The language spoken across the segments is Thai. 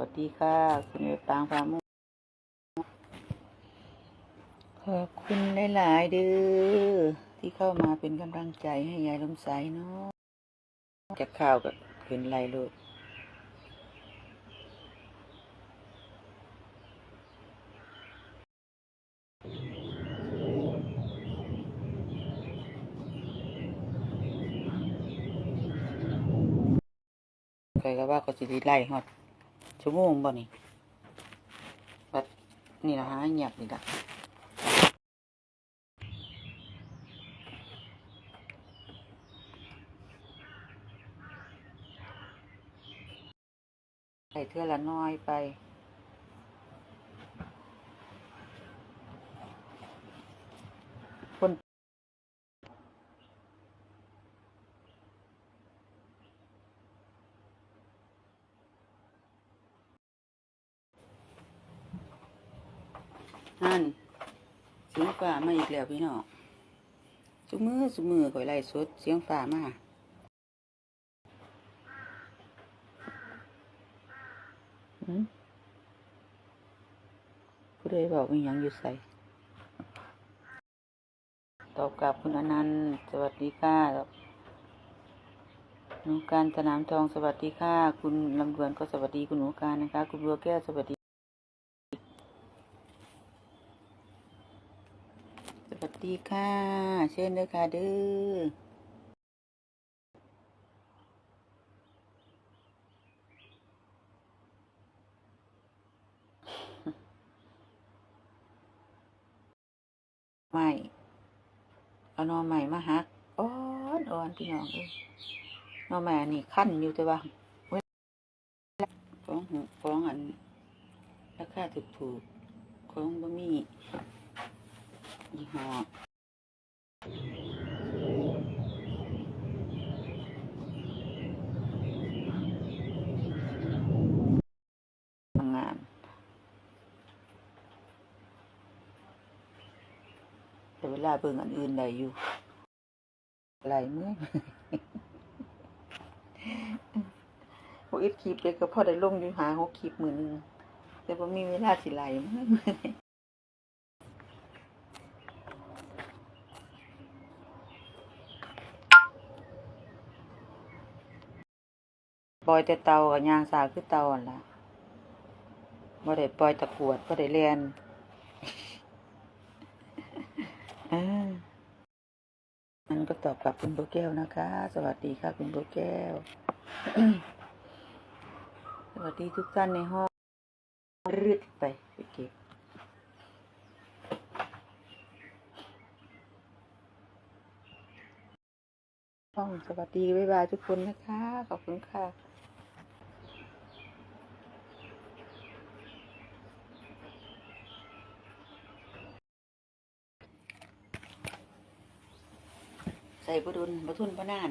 วัสดีค่ะ คุณเอปางพามุขอบคุณหลาย ๆ เด้อที่เข้ามาเป็นกำลังใจให้ยายลมใสเนาะจากข่าวก็เห็นไรลูกเคยก็ว่าก็จะได้ไล่ฮอด ชั่วโมงบ่นี่บัดนี่นะฮะเงียบนี่ละใส่เทือละน้อยไป คน นั่นเสียงฟ้ามาอีกแล้วพี่น้องสุมือสุมือข่อยไล่สดเสียงฟ้ามาผู้ใดบอกมีหยังอยู่ใส่ตอบกลับคุณอนันต์สวัสดีค่ะหนูการสนามทองสวัสดีค่ะ คุณลำดวนก็สวัสดีคุณหนูการนะคะ คุณบัวแก้วสวัสดี ส วัสดีค่ะ เชิญเลยค่ะเด้อใหม่เอานอใหม่มาหักอ่อนอ่อนพี่น้องเอ้ยนอใหม่อันนี้ขั้นอยู่แต่ว่าฟ้องฟ้องอันราคาถูกถูกๆของบะมี่ ยี่ห้อทำงาน แต่เวลาเบิ่งอันอื่นได้อยู่ไหลเมื่อยพวกอิดคลิปเลยก็พอได้ลงอยู่หาหกคลิปมือนึงแต่ว่ามีเวลาสิไหลเมื่อย ปล่อยแต่เตากับยางสาคือเตาอะล่ะบ่ได้ปล่อยตะกรวดบ่ได้เรียนอันก็ตอบกลับคุณโบแก้วนะคะ สวัสดีค่ะคุณโบแก้ว สวัสดีทุกท่านในห้องรึดไปไปเก็บห้องสวัสดีบ๊ายบายทุกคนนะคะ ขอบคุณค่ะ บดุลบทุนบนาน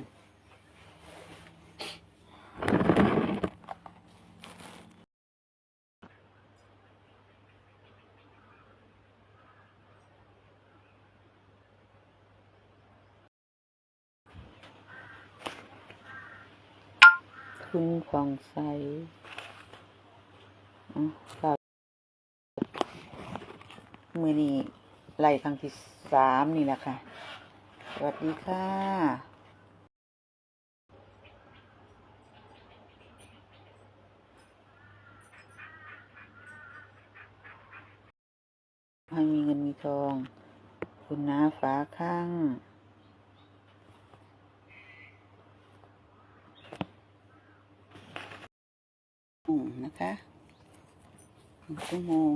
คุณฟองใสอะครับมือนี้ไล่ครั้งที่สามนี่แหละค่ะ สวัสดีค่ะให้มีเงินมีทอง คุณน้าฟ้าข้างนะคะหนึ่งชั่วโมง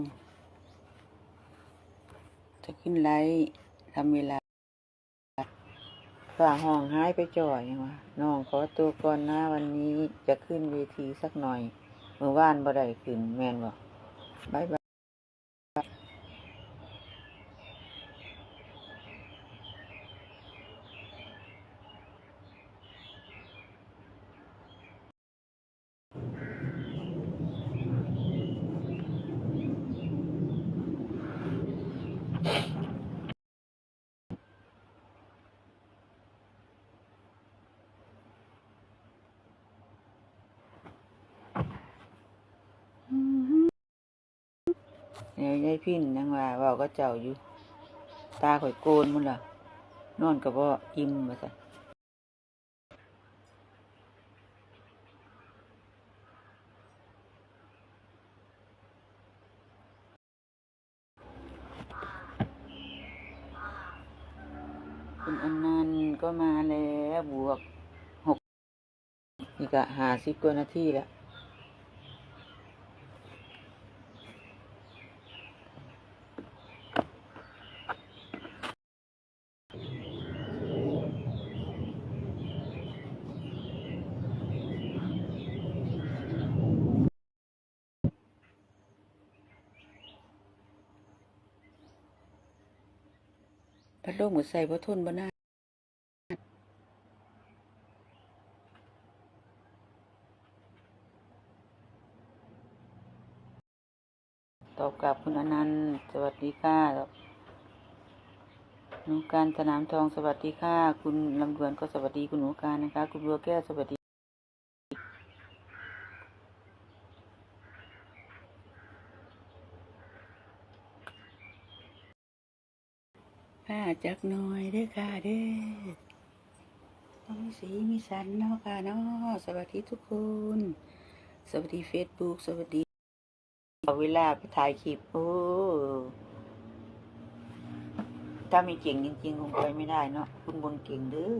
จะขึ้นไลฟ์ทำเวลา ฝ่าห้องหายไปจ่อยยังวะน้องขอตัวก่อนนะวันนี้จะขึ้นเวทีสักหน่อยเมื่อวานบ่ได้ขึ้นแมนบอกบายบาย เดี๋ยยายพินยังว่าว่าก็เจ้าอยู่ ตาข่อยโกนมันล่ะ นอนกับว่าอิ่มมาสันคุณอนันต์ก็มาแล้วบวกหกนี่ก็หาสิบกว่านาทีแล้ว พัดลมก็ใส่บ่ทนบ่น่าตอบกลับคุณอนันต์สวัสดีค่ะหนูการสนามทองสวัสดีค่ะ คุณลำดวนก็สวัสดีคุณหนูการนะคะ คุณบัวแก้วสวัสดี ผ้าจักหน่อยเด้อค่ะเด้อมีสีมีสันเนาะค่ะเนาะสวัสดีทุกคน สวัสดีเฟซบุ๊กสวัสดีเอาเวลาไปถ่ายคลิปโอ้ถ้าไม่เก่งจริงๆคงไปไม่ได้เนาะคุณบนเก่งเด้อ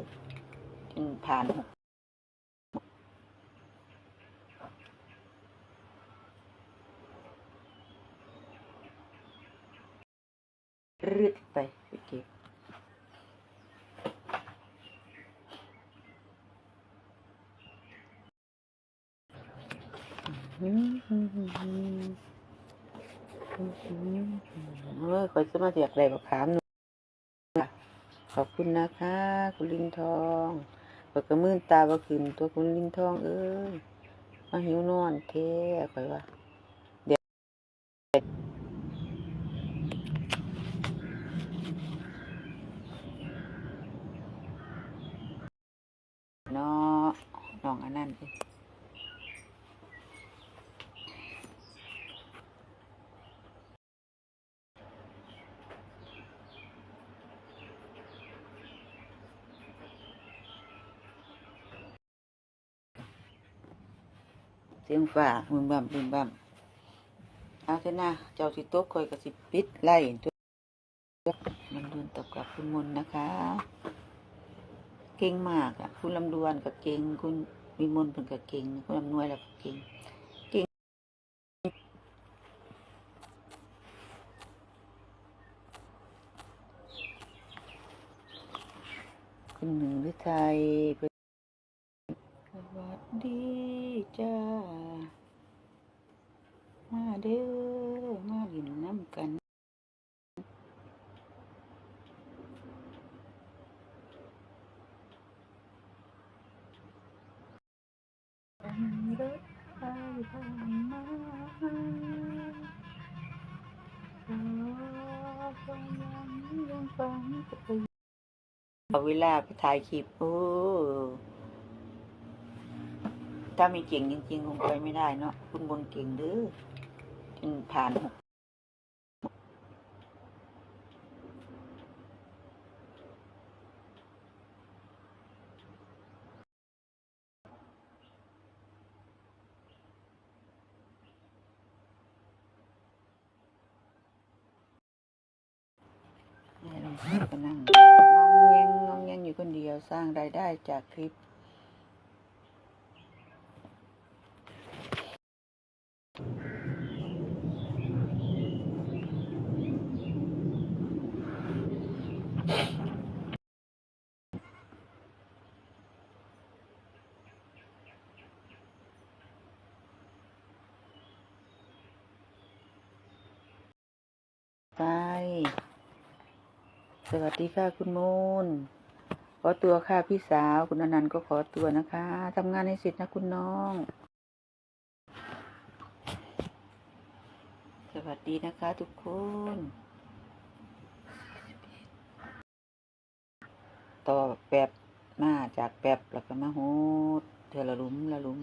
จนผ่านหกรึ ดไปไปเก็บเมื่อคอยจะมาเสียกอะไรบักขามหนูขอบคุณนะคะ คุณลินทองเปิดกระมื่นตาบ่ขึ้นตัวคุณลินทองเอ้ยมาหิวนอนเท่คอยว่า เดี๋ยวเนาะน้องอันนั้นสิ เสียงฝ่ามึงบั่มมึงบั่มเอาเถอะนะเจ้าสิโต๊ะคอยกับสิปิดไล่ตัวลำดวนตบกับคุณมนนะคะ เก่งมากอะ คุณลำดวนกับเก่ง คุณวิมลเป็นกับเก่ง คุณลำนวยแล้วก็เก่งเก่งคุณหนึ่งหรือไทยเพิ่นสวัสดีจ้า มา เด้อมาหลินน้ำกันรถไฟผ่านมาเอาเวลาไปถ่ายคลิปโอ้ถ้าไม่เก่งจริงๆ คงไปไม่ได้เนาะคุณบนเก่งเด้อ จนผ่านหกก็นั่งงองแงงงองแงงอยู่คนเดียวสร้างรายได้จากคลิป ไป สวัสดีค่ะคุณมูล ขอตัวค่ะพี่สาว คุณอนันต์ก็ขอตัวนะคะทำงานให้เสร็จนะคุณน้อง สวัสดีนะคะทุกคน ต่อแป๊บมาจากแป๊บแล้วก็มาโหดเธอละลุมละลุม